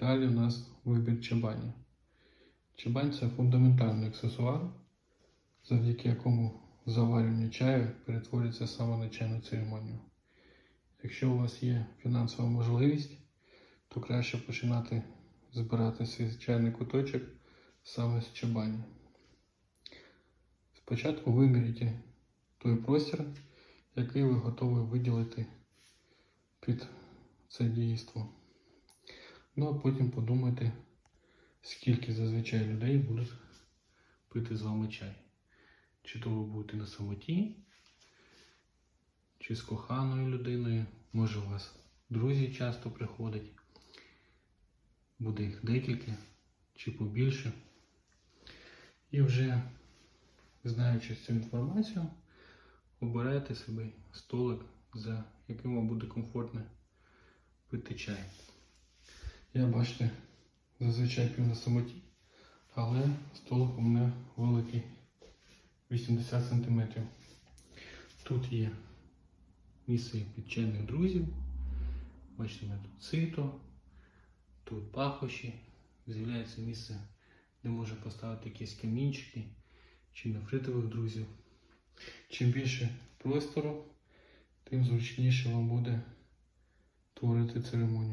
Далі у нас вибір чабані. Чабань це фундаментальний аксесуар, завдяки якому заварювання чаю перетворюється саме на чайну церемонію. Якщо у вас є фінансова можливість, то краще починати збирати свій чайний куточок саме з чабані. Спочатку виберіть той простір, який ви готові виділити під це дійство. Ну а потім подумайте, скільки зазвичай людей будуть пити з вами чай. Чи то ви будете на самоті, чи з коханою людиною. Може у вас друзі часто приходять. Буде їх декілька чи побільше. І вже, знаючи цю інформацію, обирайте собі столик, за яким вам буде комфортно пити чай. Я бачите, зазвичай п'ю на самоті, але столик у мене великий 80 см. Тут є місце чайних друзів. Бачите, у мене тут сито, тут пахощі. З'являється місце, де можна поставити якісь камінчики чи нефритових друзів. Чим більше простору, тим зручніше вам буде творити церемонію.